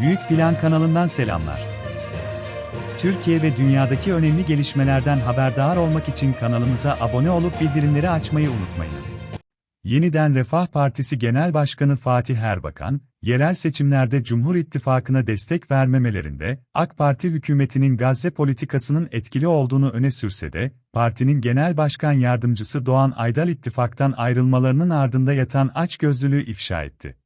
Büyük Plan kanalından selamlar. Türkiye ve dünyadaki önemli gelişmelerden haberdar olmak için kanalımıza abone olup bildirimleri açmayı unutmayınız. Yeniden Refah Partisi Genel Başkanı Fatih Erbakan, yerel seçimlerde Cumhur İttifakı'na destek vermemelerinde, AK Parti hükümetinin Gazze politikasının etkili olduğunu öne sürse de, partinin genel başkan yardımcısı Doğan Aydal ittifaktan ayrılmalarının ardında yatan açgözlülüğü ifşa etti.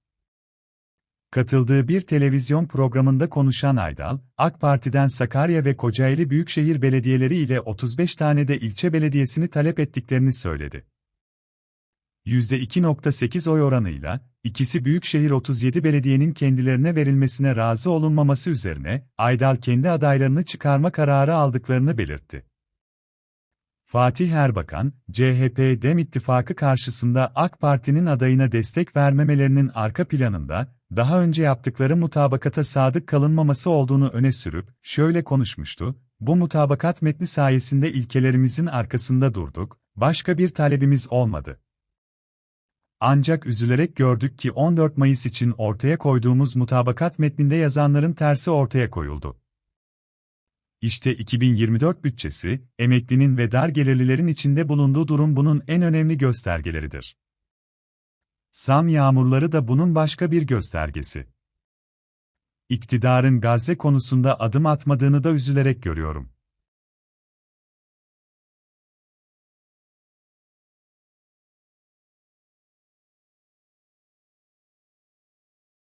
Katıldığı bir televizyon programında konuşan Aydal, AK Parti'den Sakarya ve Kocaeli Büyükşehir Belediyeleri ile 35 tane de ilçe belediyesini talep ettiklerini söyledi. %2.8 oy oranıyla, ikisi Büyükşehir 37 belediyenin kendilerine verilmesine razı olunmaması üzerine, Aydal kendi adaylarını çıkarma kararı aldıklarını belirtti. Fatih Erbakan, CHP-DEM ittifakı karşısında AK Parti'nin adayına destek vermemelerinin arka planında, daha önce yaptıkları mutabakata sadık kalınmaması olduğunu öne sürüp, şöyle konuşmuştu, bu mutabakat metni sayesinde ilkelerimizin arkasında durduk, başka bir talebimiz olmadı. Ancak üzülerek gördük ki 14 Mayıs için ortaya koyduğumuz mutabakat metninde yazanların tersi ortaya koyuldu. İşte 2024 bütçesi, emeklinin ve dar gelirlilerin içinde bulunduğu durum bunun en önemli göstergeleridir. Sam yağmurları da bunun başka bir göstergesi. İktidarın Gazze konusunda adım atmadığını da üzülerek görüyorum.